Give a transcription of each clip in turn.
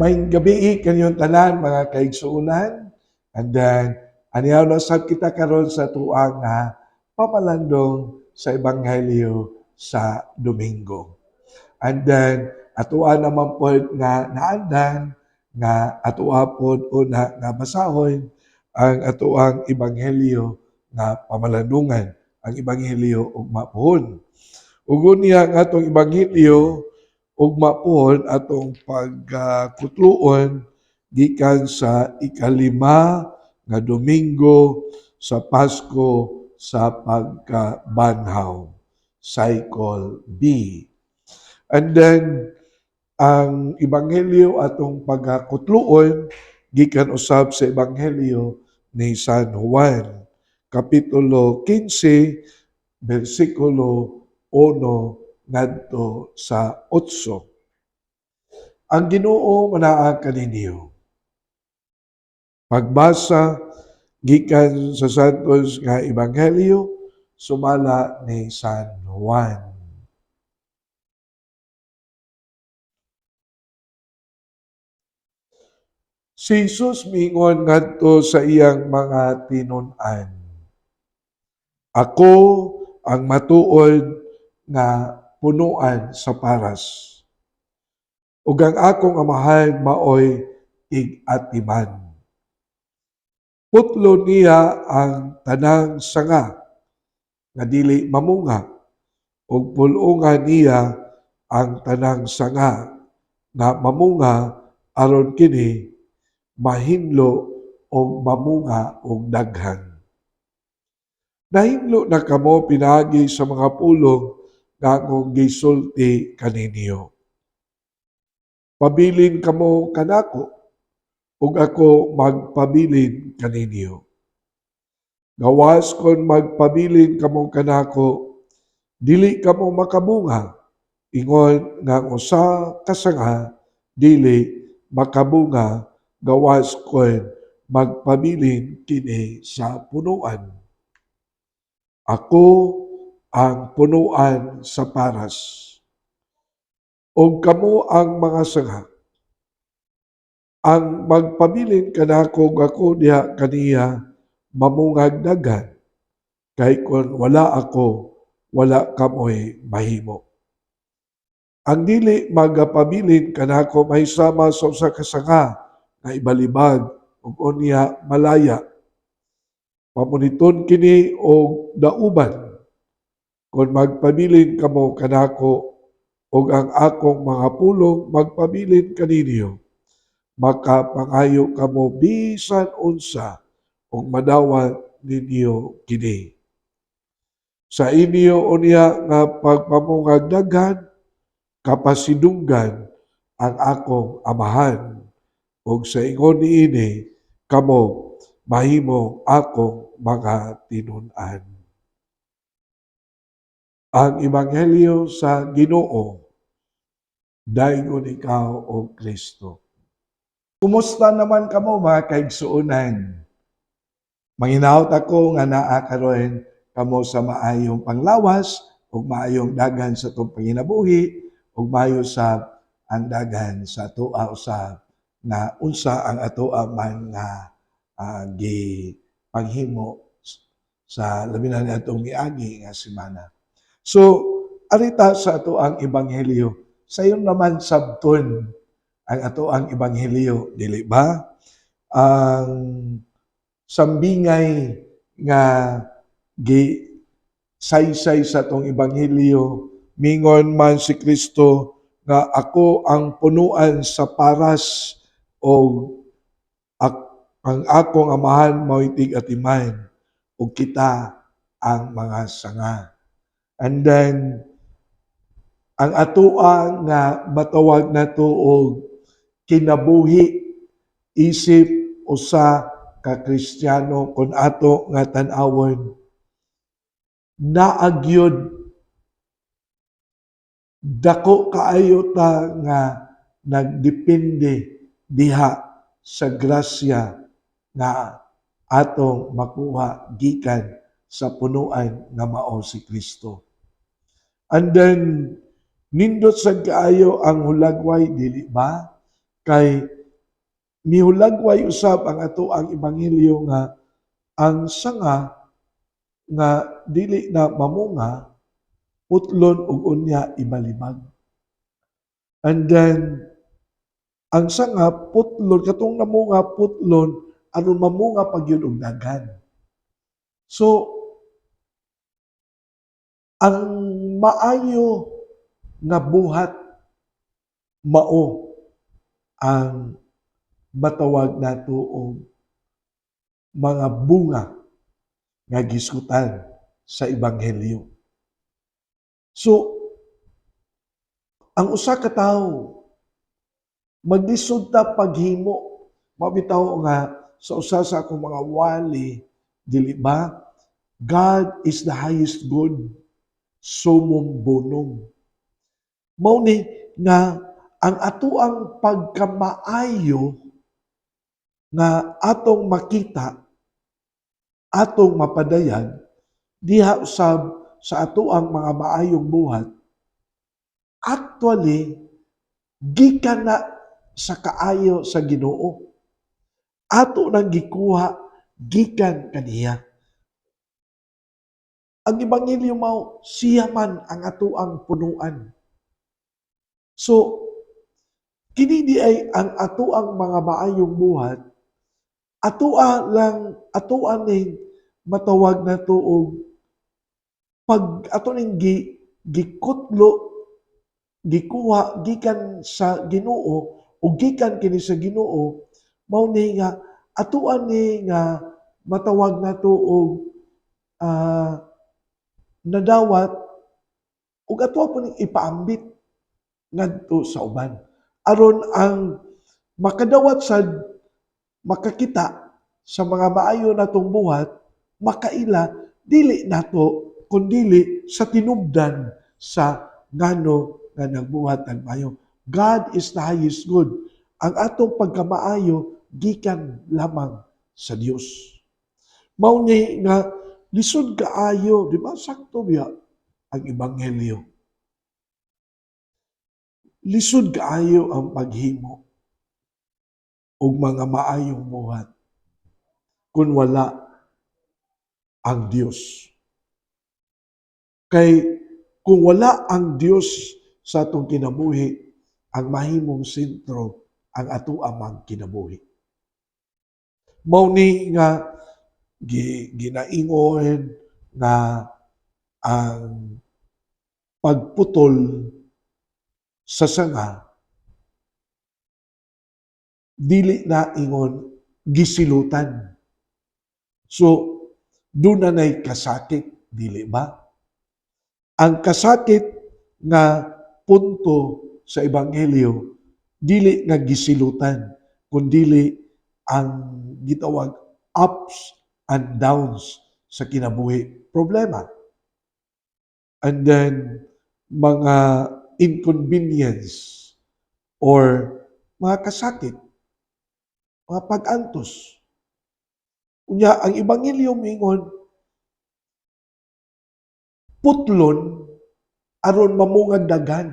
may gabi kanyang tanan mga kaigsuunan. And then aniyaw na sab kita karon sa tuang nga papalandong sa ebanghelyo sa Domingo. And then atuan naman po nga naandan nga atuwa po una nga basahon ang atuang ebanghelyo nga pamalandungan ang ebanghelyo ug mapuhon. Ug niya nga atong ebanghelyo ug mapuhon atong pagkutluon gikan sa ikalima nga Domingo sa Pasko sa pagkabanhaw cycle B. And then ang ebanghelyo atong pagkakutluon gikan usab sa ebanghelyo ni San Juan kapitulo 15 bersikulo 1 ngadto sa 8. Ang Ginoo manaa kaninyo. Pagbasa gikan sa Santos nga ebanghelyo sumala ni San Juan. Si Jesus mingon ngadto sa iyang mga tinun-an. Ako ang matuod nga punuan sa paras. Ug ang akong amahan maoy ig-atiman. Putlo niya ang tanang sanga nga dili mamunga ug pulungan niya ang tanang sanga nga mamunga aron kini mahinlo o mamunga og daghan. Nahimlo na kamo pinagi sa mga pulong nga akong gisulti kaninyo. Pabilin kamo kanako ug ako magpabilin kaninyo. Gawas kon magpabilin kamo kanako, dili kamo makabunga. Ingon nga usa ka sanga dili makabunga gawas kon magpabilin kini sa punuan. Ako ang punuan sa paras. O kamo ang mga sanga. Ang magpabilin kanako ako diha kaniya mamungag dagan. Kay kon wala ako, wala kamoy mahimo. Ang dili magapabilin kanako may sama sa usa ka sanga nga ibalibag ug unya malaya. Pamuniton kini og dauban. Kung magpabilin kamo kanako ug ang akong mga pulong magpabilin kaninyo, makapangayo kamo bisan unsa ug madawat ninyo kini. Sa inyo unya nga pagpamungag daghan, kapasidunggan ang akong amahan ug sa ingon niini kamo mahimo akong mga tinun-an. Ang ebanghelyo sa Ginoo dayon ikaw o Kristo. Kumusta naman kamo mga kaigsuonan? Manginahot ako nga naa karon kamo sa maayong panglawas ug maayong dagan sa tong panginabuhi ug maayo sa ang dagan sa atoa usab na unsa ang atoa man nga uh, gi panghimo sa labi na atong miagi nga semana. So arita sa ato ang ebanghelyo sayon naman sabton ang ato ang ebanghelyo dili ba? Ang sambingay nga gi saysay sa tong ebanghelyo mingon man si Kristo nga ako ang punuan sa paras o ak, ang akong amahan mao'y tig-atiman o kita ang mga sanga. And then, ang atoa nga matawag na to og kinabuhi isip usa ka Kristiyano kun ato nga tan-awon naagyod dako kaayo ta nga nagdepende diha sa grasya nga atong makuha gikan sa punuan nga mao si Kristo. And then nindot sa kaayo ang hulagway dili ba kay mihulagway usab ang ato ang ebanghelyo nga ang sanga nga dili na mamunga putlon ug unya ibalibag. And then ang sanga putlon katong namunga putlon aron mamunga pag yun og daghan. So ang maayo nga buhat mao ang matawag nato og mga bunga nga gisgutan sa ebanghelyo. So ang usa ka tawo maglisod ta paghimo. Mabitaw nga sa usa sa akong mga wali dili ba? God is the highest good sumum bonum mao ni nga ang atoang pagkamaayo nga atong makita atong mapadayan diha usab sa atoang mga maayong buhat actually gikan na sa kaayo sa Ginoo. Ato nang gikuha gikan kaniya ang ebanghelyo mao siya man ang atoang punuan. So kini di ay ang atoang mga maayong buhat atoa lang atoa ning matawag na to og pag ato ning gi, gikutlo gikuha gikan sa Ginoo o gikan kini sa Ginoo mao ni nga atuan ni nga matawag nato og ah, nadawat ug ato po ipaambit ngadto sa uban aron ang makadawat sad makakita sa mga maayo natong buhat makaila dili nato kundili sa tinubdan sa ngano nga nagbuhat ang maayo. God is the highest good. Ang atong pagkamaayo gikan lamang sa Dios. Mao ni nga lisod kaayo, di ba sakto biya ang ebanghelyo. Lisod kaayo ang paghimo og mga maayong buhat kung wala ang Dios. Kay kung wala ang Dios sa atong kinabuhi, ang mahimong sentro ang ato amang kinabuhi. Mao ni nga gi, ginaingon nga ang pagputol sa sanga dili na ingon gisilutan. So, doon na nay kasakit, dili ba? Ang kasakit nga punto sa Ebanghelyo, dili nga gisilutan, kundili ang gitawag ups and downs sa kinabuhi. Problema. And then, mga inconvenience or mga kasakit, mga pag-antos. Unya, ang Ebanghelyo mingon, putlon aron mamungag dagan.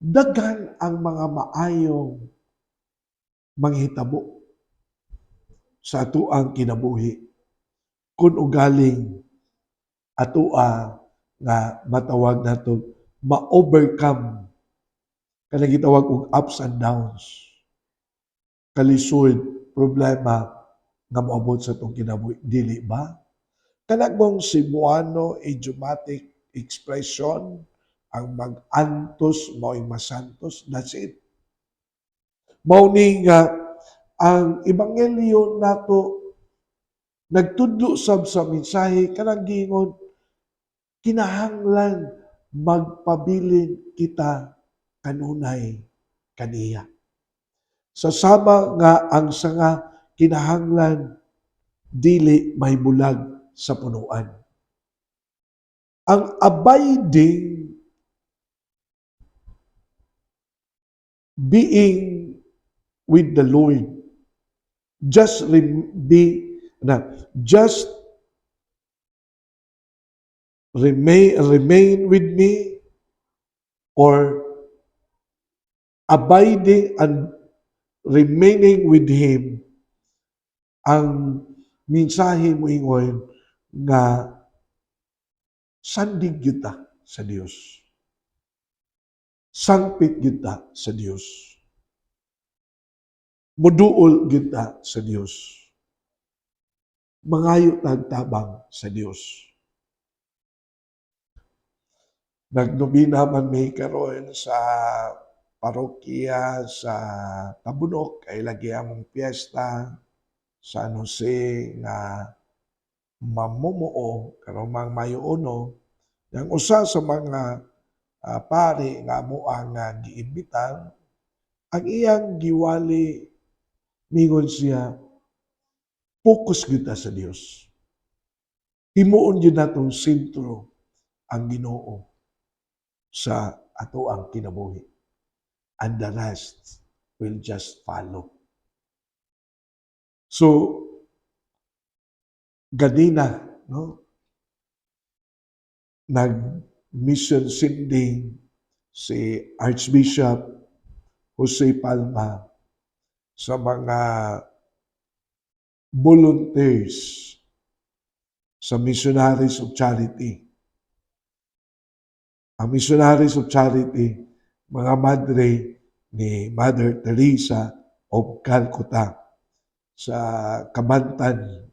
Dagan ang mga maayong manghitabo sa atuang kinabuhi. Kun ugaling atua nga matawag nato ma-overcome. Kanang gitawag og ups and downs. Kalisod problema nga moabot sa itong kinabuhi. Dili ba? Kanang mong Cebuano idiomatic expression ang mag-antos mao'y masantos that's it. Mao ni nga ang ebanghelyo nato nagtudlo sab sa mensahe kanang giingon kinahanglan magpabilin kita kanunay kaniya. Sa sama nga ang sanga kinahanglan dili may bulag sa punuan. Ang abiding being with the Lord just be na just remain remain with me or abiding and remaining with Him, ang mensahe mo ingon nga sandig gyud ta sa Dios. Sangpit gyud ta sa Dios. Muduol gyud ta sa Dios. Mangayo tagtabang sa Dios. Nagnobina man may karon sa parokya sa Tabunok kay lagi among piyesta sa San Jose nga mamumuo karon mang Mayo Uno yang usa sa mga ah, pari nga amo ang ah, giimbitan ang iyang giwali mingon siya focus gyud ta sa Dios himuon gyud natong sentro ang Ginoo sa ato ang kinabuhi. And the rest will just follow. So ganina no nag mission sending si Archbishop Jose Palma sa mga volunteers sa Missionaries of Charity. Ang Missionaries of Charity, mga madre ni Mother Teresa of Calcutta sa Kabantan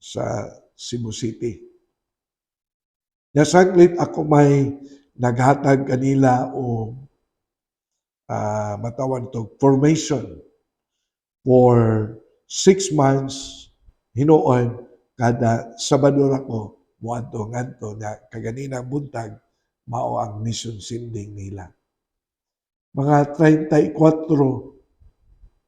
sa Cebu City. Nasaglit ako may naghatag kanila o ah, matawan to formation for six months hinuon kada Sabado ako muadto ngadto nga kaganinang buntag mao ang mission sending nila. Mga 34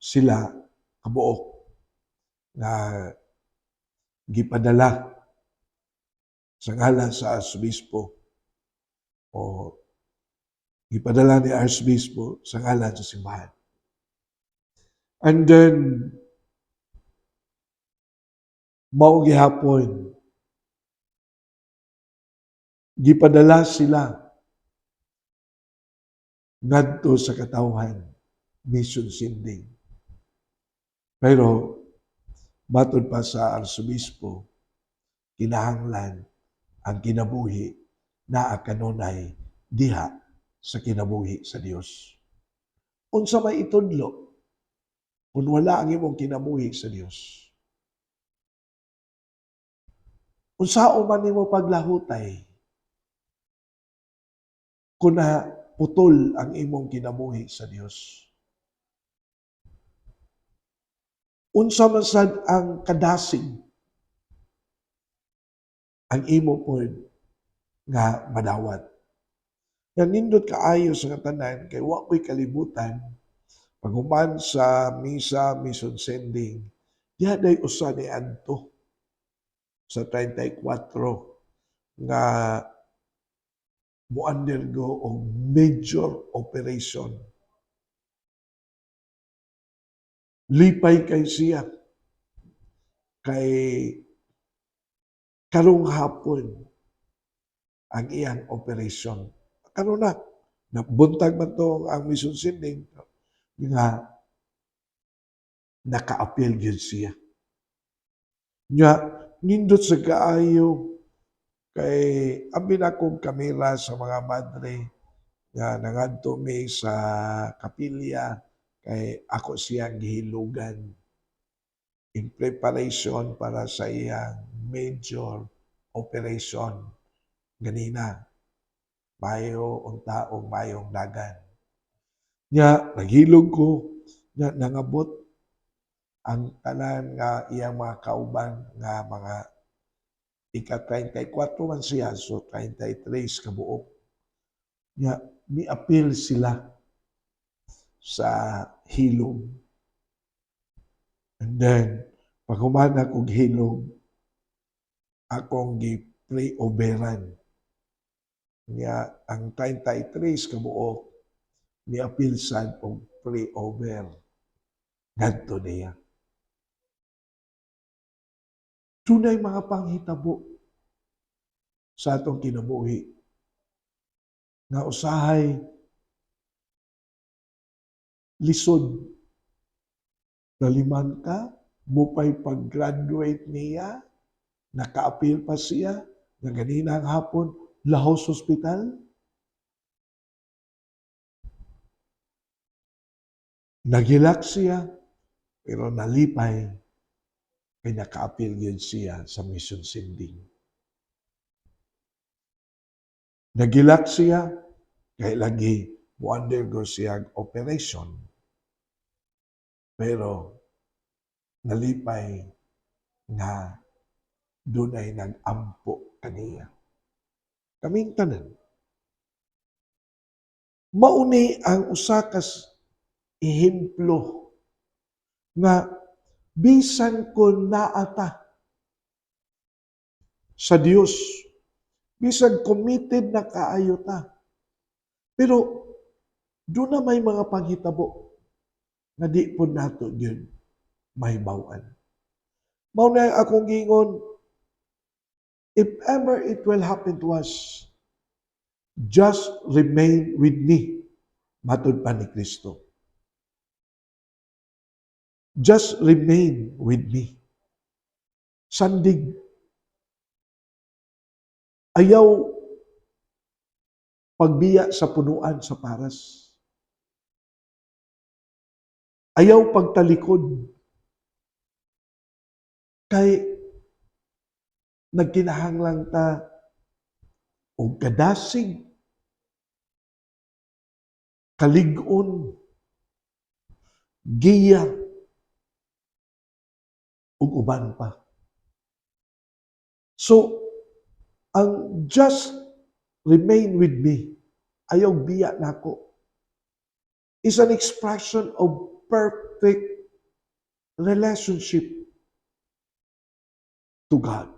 sila kabuok na gipadala sa ngalan sa Arsobispo o gipadala ni Arsobispo sa ngalan sa simbahan. And then, mao gihapon, gipadala sila ngadto sa katawhan mission sending. Pero matod pa sa arsobispo, kinahanglan ang kinabuhi na kanunay diha sa kinabuhi sa Dios. Unsa may itudlo kung wala ang imong kinabuhi sa Dios? Unsao man nimo paglahutay kung na putol ang imong kinabuhi sa Dios. Unsa man sad ang kadasig ang imo pod nga madawat. Yan nindot kaayo sa katanan kay wa ko'y kalibutan paghuman sa misa mission sending diha day usa ni adto sa 34 nga mo undergo og major operation. Lipay kay siya kay karong hapon ang iyang operation. Karon na, nabuntag man to ang mission sending nga naka-appeal gyud siya. Nya nindot sa kaayo kay abi na kong kamera sa mga madre nga nangadto mi sa kapilya kay ako siya gihilugan. In preparation para sa iyang major operation ganina. Mayo untaong mayong dagan nya naghilog ko nya nangabot ang tanan nga iyang mga kauban nga mga ika-34 man siya, so 33 kabuok. Nya, mi-appeal sila sa hilom. And then, pag humana kong hilom, akong gi-pre-overan. Nya, ang 33 kabuok, mi-appeal sad og pre-over. Ngadto niya. Tunay mga panghitabo sa atong kinabuhi nga usahay lisod. Naliman ka, mupay pag-graduate niya, naka-appeal pa siya, na ganina ang hapon, lahos hospital. Nagilak siya, pero nalipay, kay naka-appeal yun siya sa mission sending. Nagilak siya, kay lagi mo undergo siya operation. Pero nalipay nga doon ay nag-ampo kaniya. Kaming tanan. Mauni ang usakas ehemplo nga bisan ko naata sa Dios bisan committed na kaayo ta pero doon na may mga panghitabo nga di po nato yun mahibawan. Mao na ang akong gingon, if ever it will happen to us, just remain with me, matod pa ni Kristo. Just remain with me. Sandig. Ayaw pagbiya sa punuan sa paras. Ayaw pagtalikod. Kay nagkinahanglang ta o kadasig, kaligon, giya, ug uban pa. So, ang just remain with me, ayaw biya nako, is an expression of perfect relationship to God.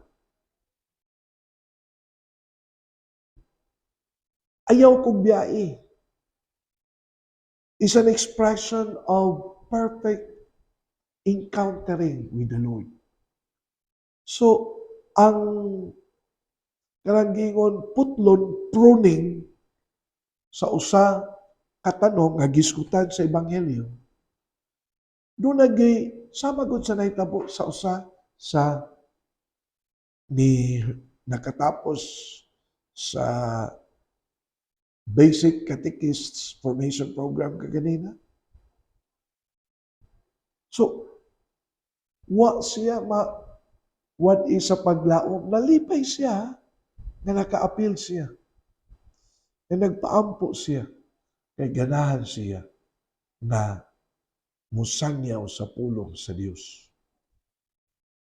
Ayaw kong biyae is an expression of perfect encountering with the Lord. So, ang karanggingon putlon pruning sa usa katanong nga giskutan sa ebanghelyo do nagay sama gud sa nahitabo sa usa sa ni nakatapos sa basic catechists formation program kaganina so wa siya ma what is sa paglaom nalipay siya nga naka-appeal siya na nagpaampo siya kay ganahan siya na musangyaw sa pulong sa Dios.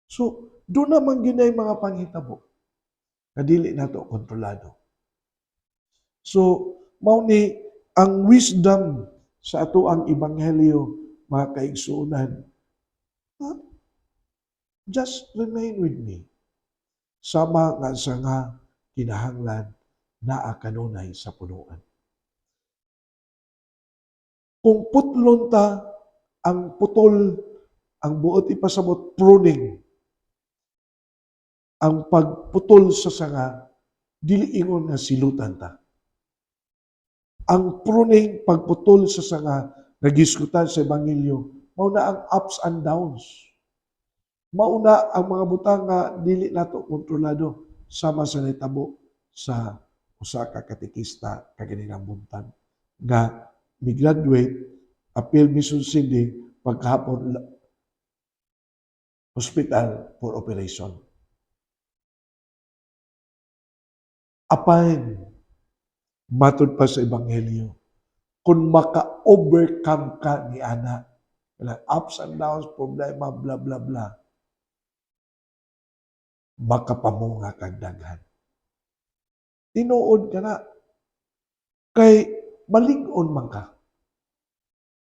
So, doon naman ginay mga panghitabo na dili nato kontrolado. So, mao ni ang wisdom sa ato ang ebanghelyo mga kaigsuunan. Just remain with me. Sama nga sa nga kinahanglan naa kanunay sa punuan. Kung putlon ta, ang putol, ang buot ipasabot, pruning. Ang pagputol sa sanga, dili ingon nga silutan ta. Ang pruning, pagputol sa sanga, nagiskutan sa Ebanghelyo, mauna ang ups and downs. Mauna ang mga butang nga dili nato kontrolado sama sa nitabo sa usa ka katekista kaganinang buntan nga mi-graduate appeal mission sindi pagkahapon hospital for operation. Apain, matod pa sa Ebanghelyo, kung maka-overcome ka ni Ana, ups and downs, problema, bla bla bla, makapamunga kag daghan. Tinuod ka na, kay malingon man ka.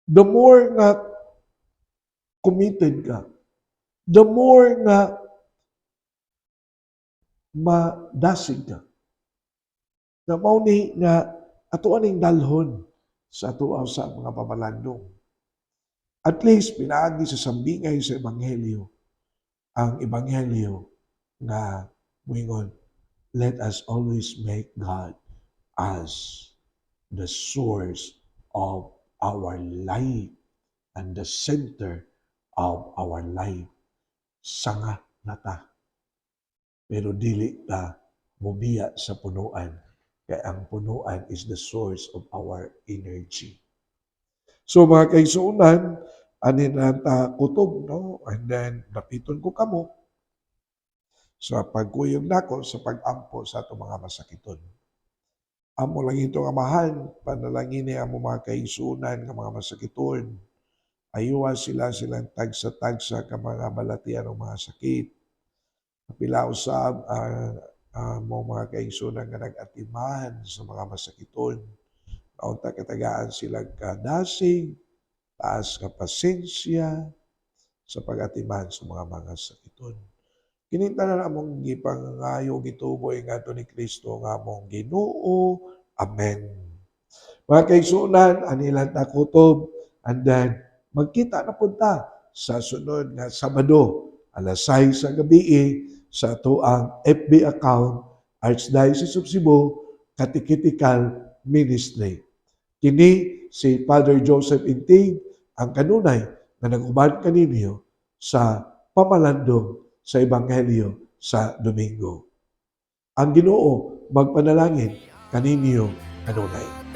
The more nga committed ka, the more nga madasig ka. Na mao ni nga ato aning dalhon sa ato sa mga pamalandong. At least pinaagi sa sambingay sa ebanghelyo ang ebanghelyo nga moingon let us always make God as the source of our life and the center of our life. Sanga nata. Pero dili ta mubiya sa punuan. Kaya ang punuan is the source of our energy. So mga kaigsuunan, ani na ta kutob, no? And then, napiton ko kamo sa pagkuyog nako sa pagampo sa ato mga masakiton. Amo lang ito amahan, panalangin ni amo mga kaigsuunan nga mga masakiton. Ayuwa sila silang tagsa-tagsa ka mga balatian ng mga sakit. Kapila usab ah, ah, mo mga kaigsuunan nga nag-atiman sa mga masakiton. Kaunta katagaan silang kadasig, taas ka pasensya sa pag-atiman sa mga mga sakiton. Kininta na namong gipangayo gituboy nga ni Kristo nga mong Ginoo. Amen. Mga kaigsuunan, anilang takutob, and then magkita na punta sa sunod nga Sabado, alas 6 sa gabi sa ato ang FB account Archdiocese of Cebu Catechetical Ministry. Kini si Father Joseph Intig ang kanunay na nag-uban kaninyo sa pamalandong sa Ebanghelyo sa Domingo. Ang Ginoo magpanalangin kaninyo kanunay.